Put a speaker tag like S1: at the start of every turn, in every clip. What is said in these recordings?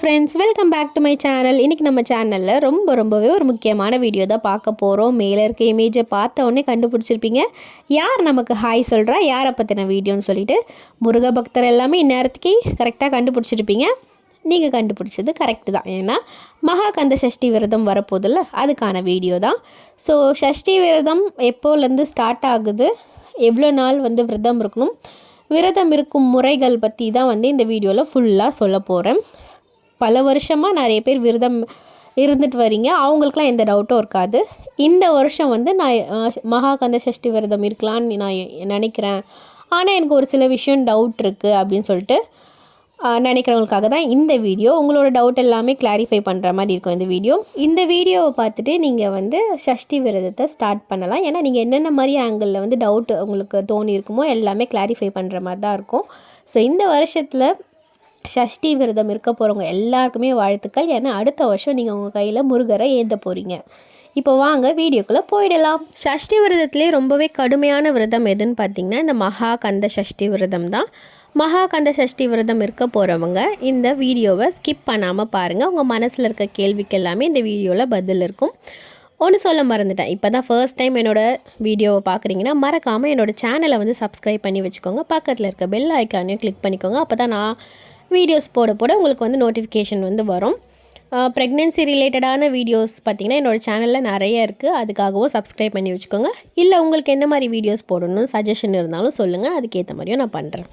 S1: Friends welcome back to my channel இன்றைக்கி நம்ம சேனலில் ரொம்ப ரொம்பவே ஒரு முக்கியமான வீடியோ தான் பார்க்க போகிறோம் மேலே இருக்க இமேஜை பார்த்த உடனே கண்டுபிடிச்சிருப்பீங்க. யார் நமக்கு ஹாய் சொல்கிறா யாரை பற்றின வீடியோன்னு சொல்லிட்டு முருக பக்தர் எல்லாமே இந்நேரத்துக்கு கரெக்டாக கண்டுபிடிச்சிருப்பீங்க. நீங்கள் கண்டுபிடிச்சது கரெக்டு தான். ஏன்னா மகாகந்த சஷ்டி விரதம் வரப்போதில்ல அதுக்கான வீடியோ தான். ஸோ சஷ்டி விரதம் எப்போலேருந்து ஸ்டார்ட் ஆகுது? எவ்வளோ நாள் வந்து விரதம் இருக்கணும்? விரதம் இருக்கும் முறைகள் பற்றி தான் வந்து இந்த வீடியோவில் ஃபுல்லாக சொல்ல போகிறேன் பல வருஷமாக நிறைய பேர் விரதம் இருந்துட்டு வரீங்க. அவங்களுக்குலாம் எந்த டவுட்டும் இருக்காது. இந்த வருஷம் வந்து நான் மகாகந்த சஷ்டி விரதம் இருக்கலான்னு நான் நினைக்கிறேன். ஆனால் எனக்கு ஒரு சில விஷயம் டவுட் இருக்குது அப்படின்னு சொல்லிட்டு நினைக்கிறவங்களுக்காக தான் இந்த வீடியோ உங்களோட டவுட் எல்லாமே கிளாரிஃபை பண்ணுற மாதிரி இருக்கும் இந்த வீடியோ. இந்த வீடியோவை பார்த்துட்டு நீங்கள் வந்து சஷ்டி விரதத்தை ஸ்டார்ட் பண்ணலாம். ஏன்னா நீங்கள் என்னென்ன மாதிரி ஆங்கிளில் வந்து டவுட் உங்களுக்கு தோணி இருக்குமோ எல்லாமே கிளாரிஃபை பண்ணுற மாதிரி தான் இருக்கும். ஸோ இந்த வருஷத்தில் சஷ்டி விரதம் இருக்க போகிறவங்க எல்லாருக்குமே வாழ்த்துக்கள். ஏன்னா அடுத்த வருஷம் நீங்கள் உங்கள் கையில் முருகரை ஏந்த போகிறீங்க இப்போ வாங்க வீடியோக்குள்ளே போயிடலாம். சஷ்டி விரதத்திலே ரொம்பவே கடுமையான விரதம் எதுன்னு பார்த்தீங்கன்னா இந்த மகா கந்த சஷ்டி விரதம் தான். மகா கந்த சஷ்டி விரதம் இருக்க போகிறவங்க இந்த வீடியோவை ஸ்கிப் பண்ணாமல் பாருங்கள் உங்கள் மனசில் இருக்க கேள்விக்கு எல்லாமே இந்த வீடியோவில் பதில் இருக்கும். ஒன்று சொல்ல மறந்துட்டேன். இப்போ தான் ஃபர்ஸ்ட் டைம் என்னோட வீடியோவை பார்க்குறீங்கன்னா மறக்காமல் என்னோடய சேனலை வந்து சப்ஸ்கிரைப் பண்ணி வச்சுக்கோங்க. பக்கத்தில் இருக்க பெல் ஐக்கானையும் கிளிக் பண்ணிக்கோங்க. அப்போ தான் நான் வீடியோஸ் போட போட உங்களுக்கு வந்து நோட்டிஃபிகேஷன் வந்து வரும். ப்ரெக்னென்சி ரிலேட்டடான வீடியோஸ் பார்த்தீங்கன்னா என்னோட சேனலில் நிறைய இருக்குது அதுக்காகவும் சப்ஸ்கிரைப் பண்ணி வச்சுக்கோங்க. இல்லை உங்களுக்கு என்ன மாதிரி வீடியோஸ் போடணும்னு சஜஷன் இருந்தாலும் சொல்லுங்கள் அதுக்கேற்ற மாதிரியும் நான் பண்ணுறேன்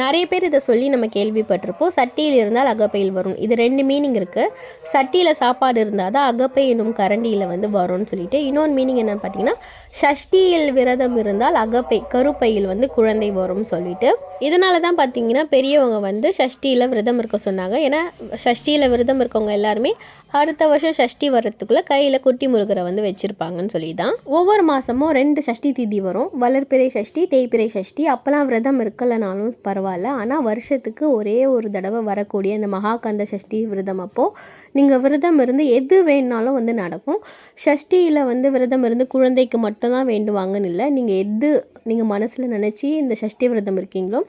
S1: நிறைய பேர் இதை சொல்லி நம்ம கேள்விப்பட்டிருப்போம். சட்டியில் இருந்தால் அகப்பையில் வரும். இது ரெண்டு மீனிங் இருக்குது சட்டியில் சாப்பாடு இருந்தால் தான் அகப்பை என்னும் கரண்டியில் வந்து வரும்னு சொல்லிட்டு இன்னொன்று மீனிங் என்னென்னு பார்த்தீங்கன்னா சஷ்டியில் விரதம் இருந்தால் அகப்பை கருப்பையில் வந்து குழந்தை வரும்னு சொல்லிட்டு. இதனால தான் பார்த்தீங்கன்னா பெரியவங்க வந்து சஷ்டியில் விரதம் இருக்க சொன்னாங்க. ஏன்னா ஷஷ்டியில் விரதம் இருக்கவங்க எல்லாருமே அடுத்த வருஷம் ஷஷ்டி வர்றதுக்குள்ளே கையில் குட்டி முருகரை வந்து வச்சுருப்பாங்கன்னு சொல்லி தான் ஒவ்வொரு மாதமும் ரெண்டு சஷ்டி திதி வரும். வளர்பிறை சஷ்டி தேய்பிறை சஷ்டி அப்போல்லாம் விரதம் இருக்கலைனாலும் பரவாயில்ல. பரவாயில்ல. ஆனால் வருஷத்துக்கு ஒரே ஒரு தடவை வரக்கூடிய இந்த மகாகந்த சஷ்டி விரதம் அப்போது நீங்கள் விரதம் இருந்து எது வேணுனாலும் வந்து நடக்கும். சஷ்டியில் வந்து விரதம் இருந்து குழந்தைக்கு மட்டும்தான் வேண்டுவாங்கன்னு இல்லை. நீங்கள் எது நீங்கள் மனசில் நினச்சி இந்த சஷ்டி விரதம் இருக்கீங்களோ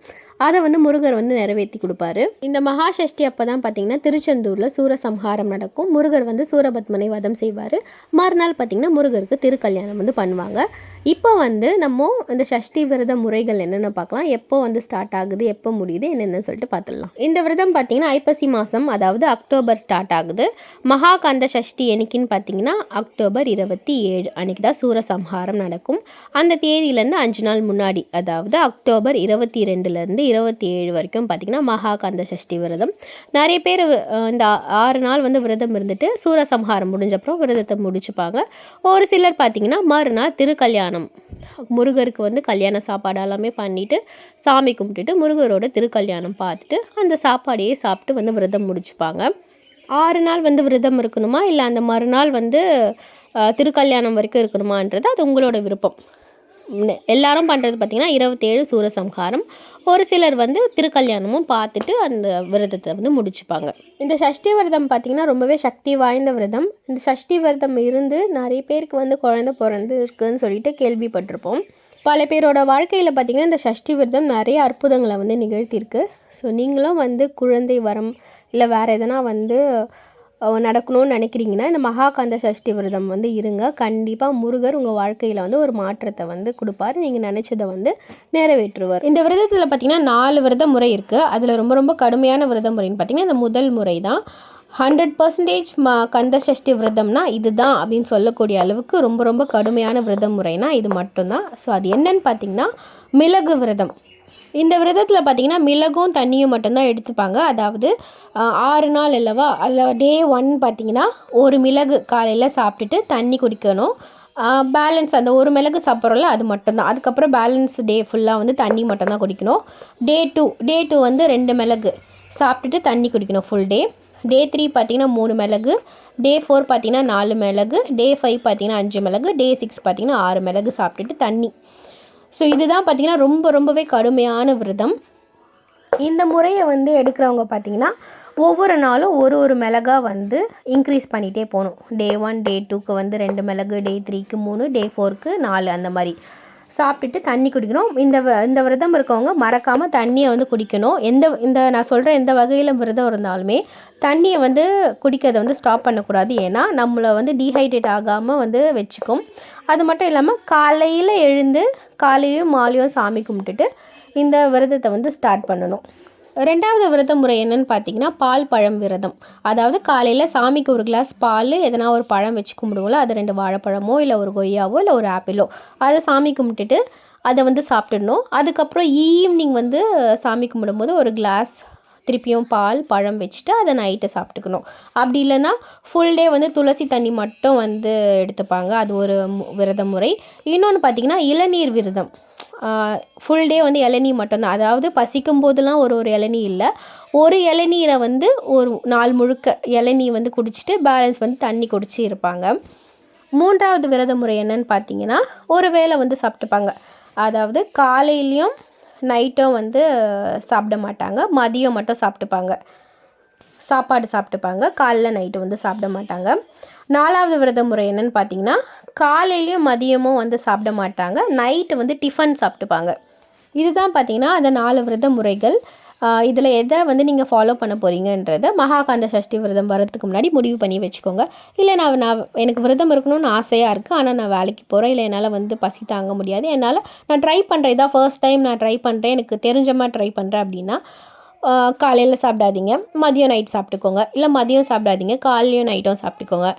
S1: அதை வந்து முருகர் வந்து நிறைவேற்றி கொடுப்பாரு. இந்த மகா சஷ்டி அப்போ தான் பார்த்தீங்கன்னா திருச்செந்தூரில் சூரசம்ஹாரம் நடக்கும். முருகர் வந்து சூரபத்மனை வதம் செய்வார். மறுநாள் பார்த்திங்கன்னா முருகருக்கு திருக்கல்யாணம் வந்து பண்ணுவாங்க. இப்போ வந்து நம்ம இந்த சஷ்டி விரத முறைகள் என்னென்ன பார்க்கலாம். எப்போ வந்து ஸ்டார்ட் ஆகுது எப்போ முடியுது என்னென்னு சொல்லிட்டு பார்த்துடலாம். இந்த விரதம் பார்த்தீங்கன்னா ஐப்பசி மாதம் அதாவது அக்டோபர் ஸ்டார்ட் ஆகுது. மகாகந்த சஷ்டி என்னைக்குன்னு பார்த்தீங்கன்னா அக்டோபர் இருபத்தி ஏழு அன்னைக்கு தான் சூரசம்ஹாரம் நடக்கும். அந்த தேதியிலேருந்து அஞ்சு நாள் முன்னாடி அதாவது அக்டோபர் இருபத்தி ரெண்டுலேருந்து இருபத்தி ஏழு வரைக்கும் பார்த்தீங்கன்னா மகாகந்த சஷ்டி விரதம். நிறைய பேர் இந்த ஆறு நாள் வந்து விரதம் இருந்துட்டு சூரசம்ஹாரம் முடிஞ்சப்புறம் விரதத்தை முடிச்சுப்பாங்க. ஒரு சிலர் பார்த்திங்கன்னா மறுநாள் திருக்கல்யாணம். முருகருக்கு வந்து கல்யாண சாப்பாடு எல்லாமே பண்ணிவிட்டு சாமி கும்பிட்டுட்டு முருகரோட திருக்கல்யாணம் பார்த்துட்டு அந்த சாப்பாடையே சாப்பிட்டு வந்து விரதம் முடிச்சுப்பாங்க. ஆறு நாள் வந்து விரதம் இருக்கணுமா? இல்லை அந்த மறுநாள் வந்து திருக்கல்யாணம் வரைக்கும் இருக்கணுமான்றது அது உங்களோட விருப்பம். எல்லாரும் பண்ணுறது பார்த்திங்கன்னா இருபத்தேழு சூரசம்ஹாரம். ஒரு சிலர் வந்து திருக்கல்யாணமும் பார்த்துட்டு அந்த விரதத்தை வந்து முடிச்சுப்பாங்க. இந்த சஷ்டி விரதம் பார்த்திங்கன்னா ரொம்பவே சக்தி வாய்ந்த விரதம். இந்த சஷ்டி விரதம் இருந்து நிறைய பேருக்கு வந்து குழந்தை பிறந்து இருக்குதுன்னு சொல்லிட்டு கேள்விப்பட்டிருப்போம். பல பேரோட வாழ்க்கையில் பார்த்திங்கன்னா இந்த சஷ்டி விரதம் நிறைய அற்புதங்களை வந்து நிகழ்த்தியிருக்கு. ஸோ நீங்களும் வந்து குழந்தை வரம் இல்லை வேறு எதனா வந்து நடக்கணும்னு நினைக்கிறீங்கன்னா இந்த மகாகந்த சஷ்டி விரதம் வந்து இருங்க. கண்டிப்பாக முருகர் உங்கள் வாழ்க்கையில் வந்து ஒரு மாற்றத்தை வந்து கொடுப்பாரு. நீங்கள் நினச்சதை வந்து நிறைவேற்றுவார். இந்த விரதத்தில் பார்த்தீங்கன்னா நாலு விரத முறை இருக்குது அதில் ரொம்ப ரொம்ப கடுமையான விரத முறைன்னு பார்த்தீங்கன்னா இந்த முதல் முறை தான் ஹண்ட்ரட் பர்சன்டேஜ் ம கந்த சஷ்டி விரதம்னா இதுதான் அப்படின்னு சொல்லக்கூடிய அளவுக்கு ரொம்ப ரொம்ப கடுமையான விரத முறைனா இது மட்டும்தான். ஸோ அது என்னன்னு பார்த்தீங்கன்னா மிளகு விரதம். இந்த விரதத்தில் பார்த்தீங்கன்னா மிளகும் தண்ணியும் மட்டும்தான் எடுத்துப்பாங்க. அதாவது ஆறு நாள் அல்லவா? அதில் டே ஒன் பார்த்தீங்கன்னா ஒரு மிளகு காலையில் சாப்பிட்டுட்டு தண்ணி குடிக்கணும். பேலன்ஸ் அந்த ஒரு மிளகு சாப்பிட்றோம்ல அது மட்டும்தான். அதுக்கப்புறம் பேலன்ஸ் டே ஃபுல்லாக வந்து தண்ணி மட்டும்தான் குடிக்கணும். டே டூ டே டூ வந்து ரெண்டு மிளகு சாப்பிட்டுட்டு தண்ணி குடிக்கணும் ஃபுல் டே டே த்ரீ பார்த்தீங்கன்னா மூணு மிளகு. டே ஃபோர் பார்த்தீங்கன்னா நாலு மிளகு. டே ஃபைவ் பார்த்தீங்கன்னா அஞ்சு மிளகு. டே சிக்ஸ் பார்த்தீங்கன்னா ஆறு மிளகு சாப்பிட்டுட்டு தண்ணி ஸோ இதுதான் பார்த்திங்கன்னா ரொம்ப ரொம்பவே கடுமையான விரதம். இந்த முறையை வந்து எடுக்கிறவங்க பார்த்தீங்கன்னா ஒவ்வொரு நாளும் ஒரு ஒரு மிளகா வந்து இன்க்ரீஸ் பண்ணிகிட்டே போகணும். டே ஒன் டே டூக்கு வந்து ரெண்டு மிளகு டே த்ரீக்கு மூணு டே ஃபோருக்கு நாலு அந்த மாதிரி. சாப்பிட்டுட்டு தண்ணி குடிக்கணும். இந்த வ- இந்த விரதம் இருக்கவங்க மறக்காமல் தண்ணியை வந்து குடிக்கணும். எந்த இந்த நான் சொல்கிற எந்த வகையில் விரதம் இருந்தாலுமே தண்ணியை வந்து குடிக்கிறதை வந்து ஸ்டாப் பண்ணக்கூடாது. ஏன்னா நம்மளை வந்து டீஹைட்ரேட் ஆகாமல் வந்து வச்சுக்கும். அது மட்டும் இல்லாமல் காலையில் எழுந்து காலையும் மாலையும் சாமி கும்பிட்டுட்டு இந்த விரதத்தை வந்து ஸ்டார்ட் பண்ணணும். ரெண்டாவது விரத முறை என்னன்னு பார்த்தீங்கன்னா பால் பழம் விரதம். அதாவது காலையில் சாமிக்கு ஒரு கிளாஸ் பால் எதனா ஒரு பழம் வச்சு கும்பிடுவோம்ல அது ரெண்டு வாழைப்பழமோ இல்லை ஒரு கொய்யாவோ இல்லை ஒரு ஆப்பிளோ அதை சாமி கும்பிட்டுட்டு அதை வந்து சாப்பிட்டுடணும். அதுக்கப்புறம் ஈவினிங் வந்து சாமி கும்பிடும்போது ஒரு கிளாஸ் திருப்பியும் பால் பழம் வச்சுட்டு அதை நைட்டு சாப்பிட்டுக்கணும். அப்படி இல்லைன்னா ஃபுல் டே வந்து துளசி தண்ணி மட்டும் வந்து எடுத்துப்பாங்க. அது ஒரு விரத முறை இன்னொன்று பார்த்தீங்கன்னா இளநீர் விரதம். ஃபுல் டே வந்து இளநீ மட்டும்தான். அதாவது பசிக்கும் போதெல்லாம் ஒரு ஒரு இளநீ இல்லை. ஒரு இளநீரை வந்து ஒரு நாள் முழுக்க இளநீ வந்து குடிச்சிட்டு பேலன்ஸ் வந்து தண்ணி குடிச்சு இருப்பாங்க. மூன்றாவது விரத முறை என்னன்னு பார்த்தீங்கன்னா ஒரு வேளை வந்து சாப்பிட்டுப்பாங்க. அதாவது காலையிலையும் நைட்டும் வந்து சாப்பிட மாட்டாங்க மதியம் மட்டும் சாப்பிட்டுப்பாங்க. சாப்பாடு சாப்பிட்டுப்பாங்க காலைல நைட்டு வந்து சாப்பிட மாட்டாங்க. நாலாவது விரத முறை என்னென்னு பார்த்தீங்கன்னா காலையிலையும் மதியமும் வந்து சாப்பிட மாட்டாங்க நைட்டு வந்து டிஃபன் சாப்பிட்டுப்பாங்க. இதுதான் பார்த்தீங்கன்னா அந்த நாலு விரத முறைகள். இதில் எதை வந்து நீங்கள் ஃபாலோ பண்ண போகிறீங்கன்றத மகாகாந்த சஷ்டி விரதம் வரதுக்கு முன்னாடி முடிவு பண்ணி வச்சுக்கோங்க. இல்லை நான் நான் எனக்கு விரதம் இருக்கணும்னு ஆசையாக இருக்குது ஆனால் நான் வேலைக்கு போகிறேன் இல்லை என்னால் வந்து பசி தாங்க முடியாது. என்னால் நான் ட்ரை பண்ணுறேன் இதான் ஃபர்ஸ்ட் டைம் நான் ட்ரை பண்ணுறேன் எனக்கு தெரிஞ்சமாக ட்ரை பண்ணுறேன் அப்படின்னா காலையில் சாப்பிடாதீங்க. மதியம் நைட் சாப்பிட்டுக்கோங்க. இல்லை மதியம் சாப்பிடாதீங்க. காலையும் நைட்டும் சாப்பிட்டுக்கோங்க.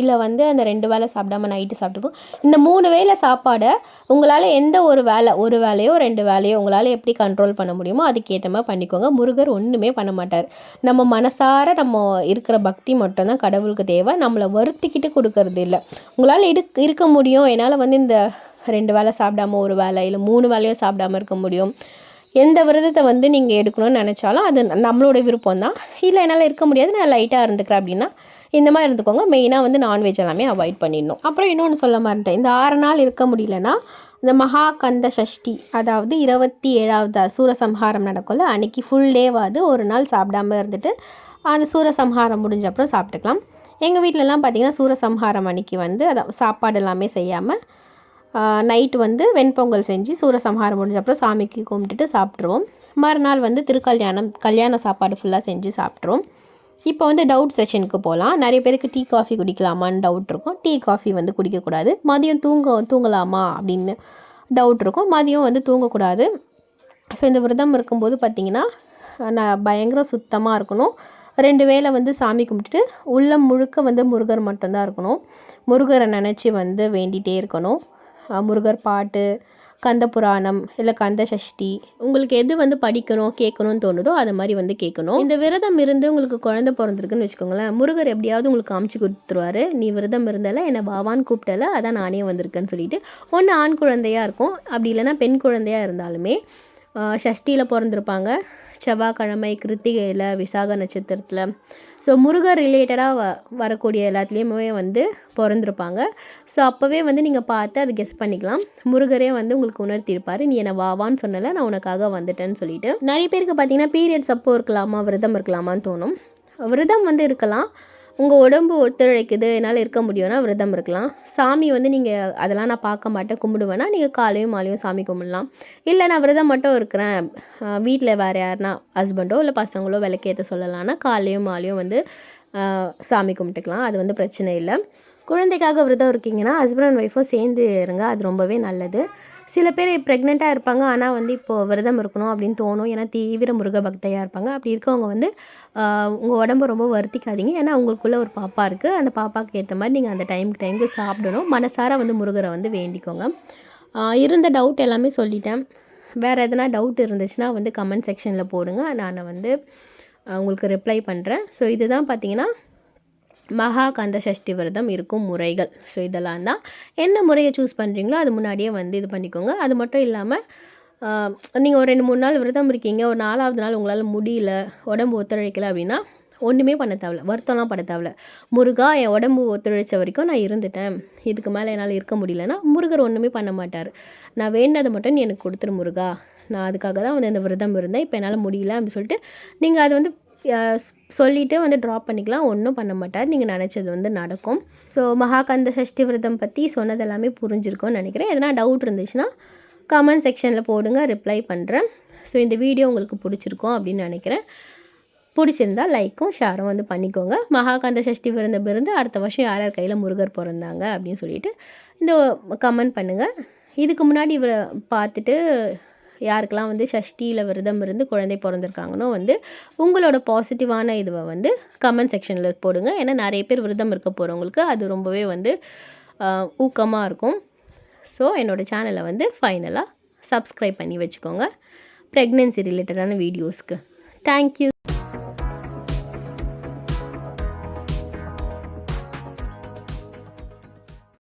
S1: இல்லை வந்து அந்த ரெண்டு வேளை சாப்பிடாம நைட்டு சாப்பிட்டுக்கும். இந்த மூணு வேளை சாப்பாடை உங்களால் எந்த ஒரு வேலை ஒரு வேலையோ ரெண்டு வேலையோ உங்களால் எப்படி கண்ட்ரோல் பண்ண முடியுமோ அதுக்கேற்ற மாதிரி பண்ணிக்கோங்க. முருகர் ஒன்றுமே பண்ண மாட்டார். நம்ம மனசார நம்ம இருக்கிற பக்தி மட்டும்தான் கடவுளுக்கு தேவை. நம்மளை வருத்திக்கிட்டு கொடுக்கறது இல்லை. உங்களால் இடு இருக்க முடியும். என்னால் வந்து இந்த ரெண்டு வேளை சாப்பிடாம ஒரு வேளை இல்லை மூணு வேலையும் சாப்பிடாம இருக்க முடியும். எந்த விரதத்தை வந்து நீங்கள் எடுக்கணும்னு நினச்சாலும் அது நம்மளோட விருப்பம் தான் இல்லை என்னால் இருக்க முடியாது. நான் லைட்டாக இருந்துக்கிறேன் அப்படின்னா இந்த மாதிரி இருந்துக்கோங்க. மெயினாக வந்து நான்வெஜ் எல்லாமே அவாய்ட் பண்ணிடணும். அப்புறம் இன்னொன்று சொல்ல மாட்டேன் இந்த ஆறு நாள் இருக்க முடியலன்னா இந்த மகாகந்த சஷ்டி அதாவது இருபத்தி ஏழாவது சூரசம்ஹாரம் நடக்கும்ல அன்றைக்கி ஃபுல் டேவாது ஒரு நாள் சாப்பிடாம இருந்துட்டு அந்த சூரசம்ஹாரம் முடிஞ்ச அப்புறம் சாப்பிட்டுக்கலாம். எங்கள் வீட்டிலலாம் பார்த்திங்கன்னா சூரசம்ஹாரம் அன்னைக்கு வந்து அதை சாப்பாடு எல்லாமே செய்யாமல் நைட்டு வந்து வெண்பொங்கல் செஞ்சு சூரசம்ஹாரம் முடிஞ்ச அப்புறம் சாமிக்கு கும்பிட்டுட்டு சாப்பிட்ருவோம் மறுநாள் வந்து திருக்கல்யாணம் கல்யாண சாப்பாடு ஃபுல்லாக செஞ்சு சாப்பிட்ருவோம் இப்போ வந்து டவுட் செஷனுக்கு போகலாம் நிறைய பேருக்கு டீ காஃபி குடிக்கலாமான்னு டவுட் இருக்கும். டீ காஃபி வந்து குடிக்கக்கூடாது. மதியம் தூங்க தூங்கலாமா அப்படின்னு டவுட் இருக்கும். மதியம் வந்து தூங்கக்கூடாது. ஸோ இந்த விரதம் இருக்கும்போது பார்த்திங்கன்னா நான் பயங்கர சுத்தமாக இருக்கணும். ரெண்டு வேளை வந்து சாமி கும்பிட்டுட்டு உள்ளம் முழுக்க வந்து முருகர் மட்டும்தான் இருக்கணும். முருகரை நினச்சி வந்து வேண்டிகிட்டே இருக்கணும். முருகர் பாட்டு கந்த புராணம் இல்லை கந்த சஷ்டி உங்களுக்கு எது வந்து படிக்கணும் கேட்கணும்னு தோணுதோ அது மாதிரி வந்து கேட்கணும். இந்த விரதம் இருந்து உங்களுக்கு குழந்தை பிறந்திருக்குன்னு வச்சுக்கோங்களேன் முருகர் எப்படியாவது உங்களுக்கு காமிச்சு கொடுத்துருவாரு. நீ விரதம் இருந்தால என்னை பாவான்னு கூப்பிட்டல அதான் நானே வந்திருக்கேன்னு சொல்லிட்டு ஒன்று ஆண் குழந்தையாக இருக்கும். அப்படி இல்லைன்னா பெண் குழந்தையாக இருந்தாலுமே ஷஷ்டியில் பிறந்திருப்பாங்க. செவ்வாய்க்கிழமை கிருத்திகையில் விசாக நட்சத்திரத்தில். ஸோ முருகர் ரிலேட்டடாக வ வரக்கூடிய எல்லாத்துலேயுமே வந்து பிறந்திருப்பாங்க. ஸோ அப்போவே வந்து நீங்கள் பார்த்து அதை கெஸ் பண்ணிக்கலாம். முருகரே வந்து உங்களுக்கு உணர்த்தியிருப்பார். நீ என்னை வாவான்னு சொன்னல நான் உனக்காக வந்துட்டேன்னு சொல்லிட்டு. நிறைய பேருக்கு பார்த்தீங்கன்னா பீரியட்ஸ் அப்போ இருக்கலாமா விரதம் இருக்கலாமான்னு தோணும். விரதம் வந்து இருக்கலாம். உங்கள் உடம்பு ஒத்துழைக்குது என்னால் இருக்க முடியும்னா விரதம் இருக்கலாம். சாமி வந்து நீங்கள் அதெல்லாம் நான் பார்க்க மாட்டேன் கும்பிடுவேன்னா நீங்கள் காலையும் மாலையும் சாமி கும்பிடலாம். இல்லை நான் விரதம் மட்டும் இருக்கிறேன். வீட்டில் வேறு யாருனா ஹஸ்பண்டோ இல்லை பசங்களோ விளக்கேற்ற சொல்லலாம்னா காலையும் மாலையும் வந்து சாமி கும்பிட்டுக்கலாம். அது வந்து பிரச்சனை இல்லை. குழந்தைக்காக விரதம் இருக்கீங்கன்னா ஹஸ்பண்ட் அண்ட் ஒய்ஃபும் சேர்ந்து இருங்க. அது ரொம்பவே நல்லது. சில பேர் ப்ரெக்னெண்ட்டாக இருப்பாங்க. ஆனால் வந்து இப்போது விரதம் இருக்கணும் அப்படின்னு தோணும். ஏன்னா தீவிர முருக பக்தையாக இருப்பாங்க. அப்படி இருக்கவங்க வந்து உங்கள் உடம்ப ரொம்ப வருத்திக்காதீங்க. ஏன்னா உங்களுக்குள்ளே ஒரு பாப்பா இருக்குது அந்த பாப்பாவுக்கு ஏற்ற மாதிரி நீங்கள் அந்த டைமுக்கு டைமுக்கு சாப்பிடணும். மனசார வந்து முருகரை வந்து வேண்டிக்கோங்க. இருந்த டவுட் எல்லாமே சொல்லிட்டேன். வேறு எதனா டவுட் இருந்துச்சுன்னா வந்து கமெண்ட் செக்ஷனில் போடுங்க. நான் வந்து உங்களுக்கு ரிப்ளை பண்ணுறேன் ஸோ இதுதான் பார்த்தீங்கன்னா மகா கந்த சஷ்டி விரதம் இருக்கும் முறைகள். ஸோ இதெல்லாம் தான். என்ன முறையை சூஸ் பண்ணுறீங்களோ அது முன்னாடியே வந்து இது பண்ணிக்கோங்க. அது மட்டும் இல்லாமல் நீங்கள் ஒரு ரெண்டு மூணு நாள் விரதம் இருக்கீங்க. ஒரு நாலாவது நாள் உங்களால் முடியல உடம்பு ஒத்துழைக்கல அப்படின்னா ஒன்றுமே பண்ண தேவையில்ல. வருத்தம்லாம் பட தேவையில்ல. முருகா என் உடம்பு ஒத்துழைச்ச வரைக்கும் நான் இருந்துட்டேன். இதுக்கு மேலே என்னால் இருக்க முடியலன்னா முருகர் ஒன்றுமே பண்ண மாட்டார். நான் வேண்டதை மட்டும் நீ எனக்கு கொடுத்துரு முருகா. நான் அதுக்காக தான் வந்து இந்த விரதம் இருந்தேன். இப்போ என்னால் முடியல அப்படின்னு சொல்லிட்டு நீங்கள் அது வந்து சொல்லிவிட்டு வந்து ட்ராப் பண்ணிக்கலாம். ஒன்றும் பண்ண மாட்டார். நீங்கள் நினச்சது வந்து நடக்கும். ஸோ மகாகந்த சஷ்டி விரதம் பற்றி சொன்னது எல்லாமே புரிஞ்சிருக்கும்னு நினைக்கிறேன். எதனா டவுட் இருந்துச்சுன்னா கமெண்ட் செக்ஷனில் போடுங்க. ரிப்ளை பண்ணுறேன் ஸோ இந்த வீடியோ உங்களுக்கு பிடிச்சிருக்கும் அப்படின்னு நினைக்கிறேன். பிடிச்சிருந்தா லைக்கும் ஷேரும் வந்து பண்ணிக்கோங்க. மகாகாந்த சஷ்டி விருந்தம் இருந்து அடுத்த வருஷம் யார் யார் கையில் முருகர் பிறந்தாங்க அப்படின்னு சொல்லிட்டு இந்த கமெண்ட் பண்ணுங்கள் இதுக்கு முன்னாடி இவரை பார்த்துட்டு யாருக்கெல்லாம் வந்து ஷஷ்டியில் விரதம் இருந்து குழந்தை பிறந்திருக்காங்கன்னோ வந்து உங்களோட பாசிட்டிவான இதுவை வந்து கமெண்ட் செக்ஷனில் போடுங்க. ஏன்னா நிறைய பேர் விரதம் இருக்க போகிறவங்களுக்கு அது ரொம்பவே வந்து ஊக்கமாக இருக்கும். ஸோ என்னோடய சேனலை வந்து ஃபைனலாக சப்ஸ்கிரைப் பண்ணி வச்சுக்கோங்க. ப்ரெக்னென்சி ரிலேட்டடான வீடியோஸ்க்கு தேங்க்யூ